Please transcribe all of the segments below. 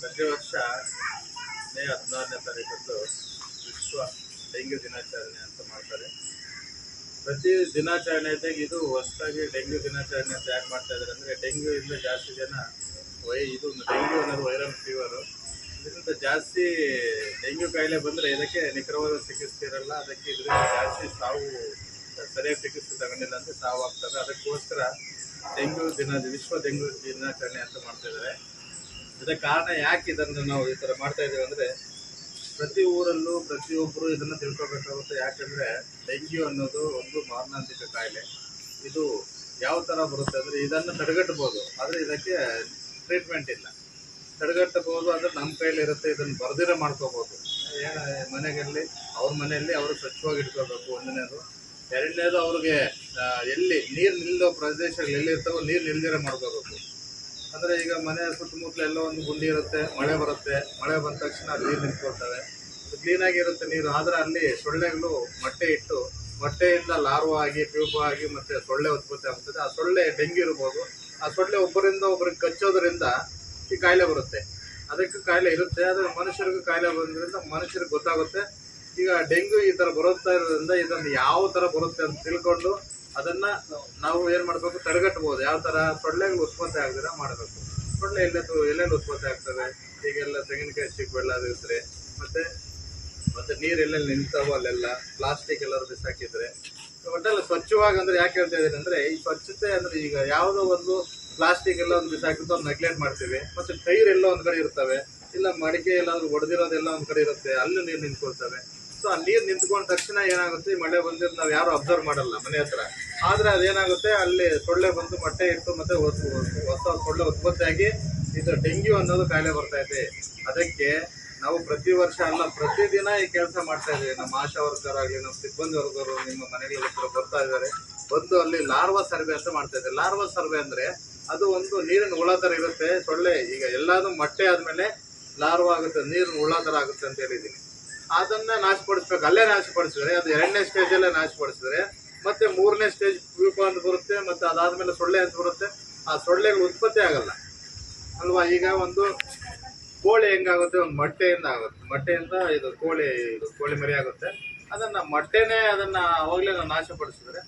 ಪ್ರತಿ ವರ್ಷ ಮೇ ಹದಿನಾರನೇ ತಾರೀಕಂದು ವಿಶ್ವ ಡೆಂಗ್ಯೂ ದಿನಾಚರಣೆ ಅಂತ ಮಾಡ್ತಾರೆ. ಪ್ರತಿ ದಿನಾಚರಣೆ ಇದ್ದಾಗ ಇದು ಹೊಸದಾಗಿ ಡೆಂಗ್ಯೂ ದಿನಾಚರಣೆ ಅಂತ ಯಾಕೆ ಮಾಡ್ತಾ ಇದ್ದಾರೆ ಅಂದರೆ ಡೆಂಗ್ಯೂ ಇಂದ ಜಾಸ್ತಿ ಜನ ವೈ, ಇದು ಡೆಂಗ್ಯೂ ಅನ್ನೋದು ವೈರಲ್ ಫೀವರು ಇದರಿಂದ ಜಾಸ್ತಿ ಡೆಂಗ್ಯೂ ಕಾಯಿಲೆ ಬಂದರೆ ಇದಕ್ಕೆ ನಿಖರವಾದ ಚಿಕಿತ್ಸೆ ಇರಲ್ಲ. ಅದಕ್ಕೆ ಇದರಿಂದ ಜಾಸ್ತಿ ಸಾವು ಸರಿಯಾಗಿ ಚಿಕಿತ್ಸೆ ತಗೊಂಡಿಲ್ಲ ಅಂತ ಸಾವು ಆಗ್ತದೆ ಅದಕ್ಕೋಸ್ಕರ ಡೆಂಗ್ಯೂ ದಿನ, ವಿಶ್ವ ಡೆಂಗ್ಯೂ ದಿನಾಚರಣೆ ಅಂತ ಮಾಡ್ತಾ ಇದ್ದಾರೆ ಇದಕ್ಕೆ ಕಾರಣ ಯಾಕೆ ಇದನ್ನು ನಾವು ಈ ಥರ ಮಾಡ್ತಾ ಇದ್ದೀವಿ ಅಂದರೆ ಪ್ರತಿ ಊರಲ್ಲೂ ಪ್ರತಿಯೊಬ್ಬರು ಇದನ್ನು ತಿಳ್ಕೊಬೇಕಾಗುತ್ತೆ ಯಾಕೆಂದರೆ ಡೆಂಗ್ಯೂ ಅನ್ನೋದು ಒಂದು ಮಾರಣಾಂತಿಕ ಕಾಯಿಲೆ. ಇದು ಯಾವ ಥರ ಬರುತ್ತೆ ಅಂದರೆ ಇದನ್ನು ತಡೆಗಟ್ಟಬೋದು ಆದರೆ ಇದಕ್ಕೆ ಟ್ರೀಟ್ಮೆಂಟ್ ಇಲ್ಲ. ತಡೆಗಟ್ಟಬಹುದು ಅಂದರೆ ನಮ್ಮ ಕೈಲಿ ಇರುತ್ತೆ, ಇದನ್ನು ಬರ್ದಿರ ಮಾಡ್ಕೋಬೋದು ಮನೆಯಲ್ಲಿ, ಅವ್ರ ಮನೆಯಲ್ಲಿ ಅವರು ಸ್ವಚ್ಛವಾಗಿ ಇಟ್ಕೋಬೇಕು ಒಂದನೇದು. ಎರಡನೇದು, ಅವ್ರಿಗೆ ಎಲ್ಲಿ ನೀರು ನಿಲ್ಲೋ ಪ್ರದೇಶಗಳು ಎಲ್ಲಿ ಇರ್ತಾವೋ ನೀರು ನಿಲ್ದಿರ ಮಾಡ್ಕೋಬೇಕು. ಅಂದರೆ ಈಗ ಮನೆ ಸುತ್ತಮುತ್ತಲು ಎಲ್ಲೋ ಒಂದು ಗುಂಡಿ ಇರುತ್ತೆ, ಮಳೆ ಬರುತ್ತೆ, ಮಳೆ ಬಂದ ತಕ್ಷಣ ಅಲ್ಲಿ ನೀರು ನಿಂತ್ಕೊಳ್ತವೆ. ಕ್ಲೀನಾಗಿರುತ್ತೆ ನೀರು, ಆದರೆ ಅಲ್ಲಿ ಸೊಳ್ಳೆಗಳು ಮೊಟ್ಟೆ ಇಟ್ಟು, ಮೊಟ್ಟೆಯಿಂದ ಲಾರ್ವ ಆಗಿ, ಟ್ಯೂಬ್ ಆಗಿ ಮತ್ತೆ ಸೊಳ್ಳೆ ಉತ್ಪತ್ತಿ ಆಗ್ತದೆ ಆ ಸೊಳ್ಳೆ ಡೆಂಗಿ ಇರ್ಬೋದು. ಆ ಸೊಳ್ಳೆ ಒಬ್ಬರಿಂದ ಒಬ್ಬರಿಗೆ ಕಚ್ಚೋದ್ರಿಂದ ಈ ಕಾಯಿಲೆ ಬರುತ್ತೆ. ಅದಕ್ಕೆ ಕಾಯಿಲೆ ಇರುತ್ತೆ. ಆದರೆ ಮನುಷ್ಯರಿಗೂ ಕಾಯಿಲೆ ಬಂದ್ರಿಂದ ಮನುಷ್ಯರಿಗೆ ಗೊತ್ತಾಗುತ್ತೆ. ಈಗ ಡೆಂಗ್ಯೂ ಈ ಥರ ಬರುತ್ತಾ ಇರೋದ್ರಿಂದ ಇದನ್ನು ಯಾವ ಥರ ಬರುತ್ತೆ ಅಂತ ತಿಳ್ಕೊಂಡು ಅದನ್ನ ನಾವು ಏನು ಮಾಡಬೇಕು? ತಡೆಗಟ್ಟಬಹುದು. ಯಾವ ಥರ ಸೊಳ್ಳೆಗಳು ಉತ್ಪತ್ತಿ ಆಗದಿರ ಮಾಡಬೇಕು. ಸೊಳ್ಳೆ ಎಲ್ಲೆದು ಎಲ್ಲೆಲ್ಲಿ ಉತ್ಪತ್ತಿ ಆಗ್ತವೆ ಈಗೆಲ್ಲ ತೆಂಗಿನಕಾಯಿ ಚಿಕ್ಕ ಬೆಳ್ಳಾದಿದ್ರೆ ಮತ್ತೆ ಮತ್ತೆ ನೀರು ಎಲ್ಲೆಲ್ಲಿ ನಿಂತಾವೋ ಅಲ್ಲೆಲ್ಲ ಪ್ಲಾಸ್ಟಿಕ್ ಎಲ್ಲರೂ ಬಿಸಾಕಿದ್ರೆ. ಒಟ್ಟೆಲ್ಲ ಸ್ವಚ್ಛವಾಗಿ ಅಂದ್ರೆ ಯಾಕೆ ಹೇಳ್ತಾ ಇದ್ದೀನಿ ಅಂದ್ರೆ, ಈ ಸ್ವಚ್ಛತೆ ಅಂದ್ರೆ ಈಗ ಯಾವುದೋ ಒಂದು ಪ್ಲಾಸ್ಟಿಕ್ ಎಲ್ಲ ಒಂದು ಬಿಸಾಕಿದ್ದು ಅವ್ನು ನೆಗ್ಲೆಕ್ಟ್ ಮಾಡ್ತೀವಿ. ಮತ್ತೆ ಟೈರ್ ಎಲ್ಲ ಒಂದ್ ಕಡೆ ಇರ್ತವೆ. ಇಲ್ಲ ಮಡಿಕೆ ಎಲ್ಲಾದ್ರೂ ಒಡೆದಿರೋದೆಲ್ಲ ಒಂದ್ ಕಡೆ ಇರುತ್ತೆ. ಅಲ್ಲೂ ನೀರು ನಿಂತ್ಕೊಳ್ತವೆ. ಸೊ ನೀರು ನಿಂತ್ಕೊಂಡ ತಕ್ಷಣ ಏನಾಗುತ್ತೆ ಮಳೆ ಬಂದಿದ್ದು ನಾವು ಯಾರು ಅಬ್ಸರ್ವ್ ಮಾಡಲ್ಲ ಮನೆ ಹತ್ರ. ಆದ್ರೆ ಅದೇನಾಗುತ್ತೆ, ಅಲ್ಲಿ ಸೊಳ್ಳೆ ಬಂದು ಮೊಟ್ಟೆ ಇಟ್ಟು ಮತ್ತೆ ಹೊಸ ಸೊಳ್ಳೆ ಉತ್ಪತ್ತಿಯಾಗಿ ಇದು ಡೆಂಗ್ಯೂ ಅನ್ನೋದು ಕಾಯಿಲೆ ಬರ್ತಾ ಇದೆ. ಅದಕ್ಕೆ ನಾವು ಪ್ರತಿ ವರ್ಷ ಅಲ್ಲ, ಪ್ರತಿದಿನ ಈ ಕೆಲಸ ಮಾಡ್ತಾ ಇದ್ದೀವಿ. ನಮ್ಮ ಆಶಾ ವರ್ಕರ್ ಆಗಲಿ, ನಮ್ಮ ಸಿಬ್ಬಂದಿ ವರ್ಗರು, ನಿಮ್ಮ ಮನೆಗಳ ಹತ್ರ ಬರ್ತಾ ಇದ್ದಾರೆ. ಬಂದು ಅಲ್ಲಿ ಲಾರ್ವಾ ಸರ್ವೆ ಅಂತ ಮಾಡ್ತಾ ಇದ್ದಾರೆ. ಲಾರ್ವಾ ಸರ್ವೆ ಅಂದ್ರೆ ಅದು ಒಂದು ನೀರಿನ ಹುಳ ಥರ ಇರುತ್ತೆ. ಸೊಳ್ಳೆ ಈಗ ಎಲ್ಲಾನು ಮೊಟ್ಟೆ ಆದಮೇಲೆ ಲಾರ್ವಾ ಆಗುತ್ತೆ, ನೀರಿನ ಹುಳ ಥರ ಆಗುತ್ತೆ ಅಂತ ಹೇಳಿದ್ದೀನಿ. ಅದನ್ನ ನಾಶಪಡಿಸ್ಬೇಕು. ಅಲ್ಲೇ ನಾಶಪಡಿಸಿದ್ರೆ, ಅದು ಎರಡನೇ ಸ್ಟೇಜ್ ಅಲ್ಲೇ ನಾಶಪಡಿಸಿದ್ರೆ, ಮತ್ತೆ ಮೂರನೇ ಸ್ಟೇಜ್ ಪೀಪ ಅಂತ ಬರುತ್ತೆ, ಮತ್ತೆ ಅದಾದ್ಮೇಲೆ ಸೊಳ್ಳೆ ಅಂತ ಬರುತ್ತೆ. ಆ ಸೊಳ್ಳೆಗಳು ಉತ್ಪತ್ತಿ ಆಗಲ್ಲ. ಅಲ್ವಾ? ಈಗ ಒಂದು ಕೋಳಿ ಹೆಂಗಾಗುತ್ತೆ? ಒಂದು ಮೊಟ್ಟೆಯಿಂದ ಆಗುತ್ತೆ. ಮೊಟ್ಟೆಯಿಂದ ಇದು ಕೋಳಿ ಇದು ಕೋಳಿ ಮರಿ ಆಗುತ್ತೆ. ಅದನ್ನ ಮೊಟ್ಟೆನೇ ಅದನ್ನ ಅವಾಗಲೇ ನಾವು ನಾಶಪಡಿಸಿದ್ರೆ,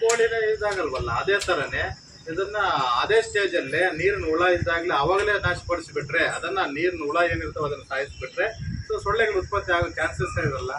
ಕೋಳಿನೇ ಇದಾಗಲ್ವಲ್ಲ? ಅದೇ ತರನೇ ಇದನ್ನ ಅದೇ ಸ್ಟೇಜ್ ಅಲ್ಲೇ ನೀರಿನ ಹುಳ ಇದ್ದಾಗಲೇ ಅವಾಗಲೇ ನಾಶಪಡಿಸಿಬಿಟ್ರೆ, ಅದನ್ನ ನೀರಿನ ಹುಳ ಏನಿರ್ತಾವ ಅದನ್ನ ಸಾಯಿಸ್ಬಿಟ್ರೆ ಸೊ ಸೊಳ್ಳೆಗಳು ಉತ್ಪತ್ತಿ ಆಗೋ ಚಾನ್ಸಸ್ ಇರಲ್ಲ.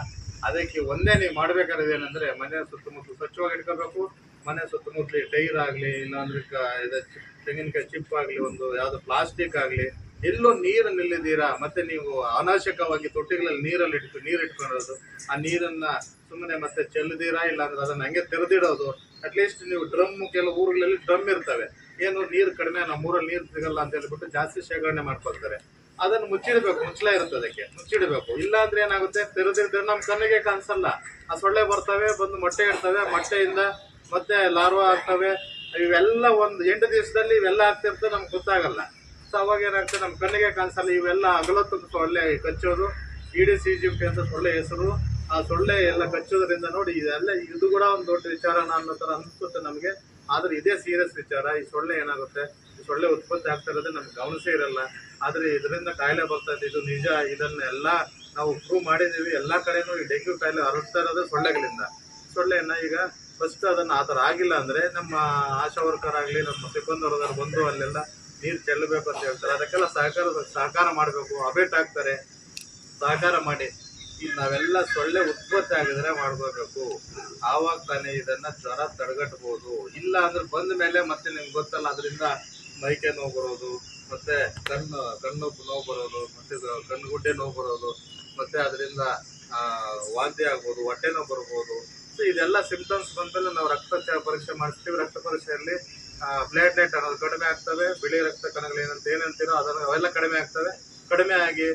ಅದಕ್ಕೆ ಒಂದೇ ನೀವು ಮಾಡ್ಬೇಕಾದ್ರೆ ಏನಂದ್ರೆ ಮನೆ ಸುತ್ತಮುತ್ತ ಸ್ವಚ್ಛವಾಗಿ ಇಟ್ಕೋಬೇಕು. ಮನೆ ಸುತ್ತಮುತ್ತಲಿ ಟೈರ್ ಆಗಲಿ, ಇಲ್ಲಾಂದ್ರೆ ಕ- ಇದು ತೆಂಗಿನಕಾಯಿ ಚಿಪ್ ಆಗಲಿ, ಒಂದು ಯಾವ್ದು ಪ್ಲಾಸ್ಟಿಕ್ ಆಗಲಿ, ಎಲ್ಲೋ ನೀರು ನಿಲ್ಲಿದ್ದೀರಾ? ಮತ್ತೆ ನೀವು ಅನಾವಶ್ಯಕವಾಗಿ ತೊಟ್ಟಿಗಳಲ್ಲಿ ನೀರಲ್ಲಿ ಇಟ್ಟು, ನೀರು ಇಟ್ಕೊಳ್ಳೋದು ಆ ನೀರನ್ನ ಸುಮ್ಮನೆ ಮತ್ತೆ ಚೆಲ್ಲದಿರಾ? ಇಲ್ಲಾಂದ್ರೆ ಅದನ್ನ ಹಂಗೆ ತೆರೆದಿಡೋದು. ಅಟ್ಲೀಸ್ಟ್ ನೀವು ಡ್ರಮ್ ಕೆಲವು ಊರುಗಳಲ್ಲಿ ಡ್ರಮ್ ಇರ್ತವೆ. ಏನು ನೀರು ಕಡಿಮೆ ನಮ್ಮ ಊರಲ್ಲಿ ನೀರು ಸಿಗಲ್ಲ ಅಂತ ಹೇಳ್ಬಿಟ್ಟು ಜಾಸ್ತಿ ಶೇಖರಣೆ ಮಾಡ್ಕೊಳ್ತಾರೆ. ಅದನ್ನು ಮುಚ್ಚಿಡಬೇಕು, ಮುಚ್ಚಲ ಇರುತ್ತೆ ಅದಕ್ಕೆ ಮುಚ್ಚಿಡಬೇಕು. ಇಲ್ಲ ಅಂದ್ರೆ ಏನಾಗುತ್ತೆ ತೆರೆದಿದ್ರೆ ನಮ್ಮ ಕಣ್ಣಿಗೆ ಕಾಣಿಸಲ್ಲ. ಆ ಸೊಳ್ಳೆ ಬರ್ತವೆ, ಬಂದು ಮೊಟ್ಟೆ ಇಡ್ತವೆ ಮೊಟ್ಟೆಯಿಂದ ಮತ್ತೆ ಲಾರ್ವಾ ಆಗ್ತವೆ. ಇವೆಲ್ಲ ಒಂದು ಎಂಟು ದಿವಸದಲ್ಲಿ ಇವೆಲ್ಲ ಆಗ್ತಿರ್ತದೆ ನಮ್ಗೆ ಗೊತ್ತಾಗಲ್ಲ. ಸೊ ಅವಾಗ ಏನಾಗ್ತದೆ ನಮ್ಮ ಕಣ್ಣಿಗೆ ಕಾಣಿಸಲ್ಲ. ಇವೆಲ್ಲ ಅಗಲತ್ತು ಸೊಳ್ಳೆ ಕಚ್ಚೋದು. ಇಡೀ ಸಿ ಜಿ ಪಿ ಅಂತ ಸೊಳ್ಳೆ ಹೆಸರು. ಆ ಸೊಳ್ಳೆ ಎಲ್ಲ ಕಚ್ಚೋದ್ರಿಂದ ನೋಡಿ ಇದೆಲ್ಲ ಇದು ಕೂಡ ಒಂದು ದೊಡ್ಡ ವಿಚಾರ ಅನ್ನೋ ಥರ ಅನಿಸುತ್ತೆ ನಮಗೆ. ಆದ್ರೆ ಇದೇ ಸೀರಿಯಸ್ ವಿಚಾರ, ಈ ಸೊಳ್ಳೆ ಏನಾಗುತ್ತೆ? ಈ ಸೊಳ್ಳೆ ಉತ್ಪತ್ತಿ ಆಗ್ತಾ ಇರೋದೇ ನಮ್ಗೆ ಗಮನಿಸೇ ಇರಲ್ಲ. ಆದರೆ ಇದರಿಂದ ಕಾಯಿಲೆ ಬರ್ತಾ ಇದೆ ನಿಜ, ಇದನ್ನೆಲ್ಲ ನಾವು ಪ್ರೂವ್ ಮಾಡಿದೀವಿ ಎಲ್ಲಾ ಕಡೆನೂ ಈ ಡೆಂಗ್ಯೂ ಕಾಯಿಲೆ ಹರಡ್ತಾ ಇರೋದು ಸೊಳ್ಳೆಗಳಿಂದ. ಸೊಳ್ಳೆಯನ್ನು ಈಗ ಫಸ್ಟ್ ಅದನ್ನ ಆ ಥರ ಆಗಿಲ್ಲ ಅಂದ್ರೆ ನಮ್ಮ ಆಶಾ ವರ್ಕರ್ ಆಗಲಿ, ನಮ್ಮ ಸಿಬ್ಬಂದಿ ವರ್ಗರು ಬಂದು ಅಲ್ಲೆಲ್ಲ ನೀರು ಚೆಲ್ಲಬೇಕು ಅಂತ ಹೇಳ್ತಾರೆ. ಅದಕ್ಕೆಲ್ಲ ಸಹಕಾರ ಸಹಕಾರ ಮಾಡಬೇಕು. ಅಬೇಟ್ ಆಗ್ತಾರೆ. ಸಹಕಾರ ಮಾಡಿ. ನಾವೆಲ್ಲ ಸೊಳ್ಳೆ ಉತ್ಪತ್ತಿ ಆಗಿದ್ರೆ ಮಾಡ್ಕೋಬೇಕು. ಆವಾಗ ತಾನೇ ಇದನ್ನ ಜ್ವರ ತಡೆಗಟ್ಬೋದು. ಇಲ್ಲ ಅಂದ್ರೆ ಬಂದ ಮೇಲೆ ಮತ್ತೆ ನಿಮ್ಗೆ ಗೊತ್ತಲ್ಲ, ಅದರಿಂದ ಮೈಕೆ ನೋವು ಬರೋದು, ಮತ್ತೆ ಕಣ್ಣು ಕಣ್ಣು ನೋವು ಬರೋದು, ಮತ್ತೆ ಕಣ್ಣು ಕಣ್ಣುಗುಡ್ಡೆ ನೋವು ಬರೋದು, ಮತ್ತೆ ಅದರಿಂದ ವಾಂತಿ ಆಗ್ಬೋದು, ಹೊಟ್ಟೆ ನೋವು ಬರ್ಬೋದು. ಸೊ ಇದೆಲ್ಲ ಸಿಂಪ್ಟಮ್ಸ್ ಬಂದ್ಮೇಲೆ ನಾವು ರಕ್ತ ಪರೀಕ್ಷೆ ಮಾಡಿಸ್ತೀವಿ. ರಕ್ತ ಪರೀಕ್ಷೆಯಲ್ಲಿ ಪ್ಲೇಟ್ಲೆಟ್ ಅನ್ನೋದು ಕಡಿಮೆ ಆಗ್ತವೆ. ಬಿಳಿ ರಕ್ತ ಕಣಗಳು ಏನಂತ, ಏನಂತೀರೋ ಅದನ್ನು ಅವೆಲ್ಲ ಕಡಿಮೆ ಆಗ್ತವೆ. ಕಡಿಮೆ ಆಗಿ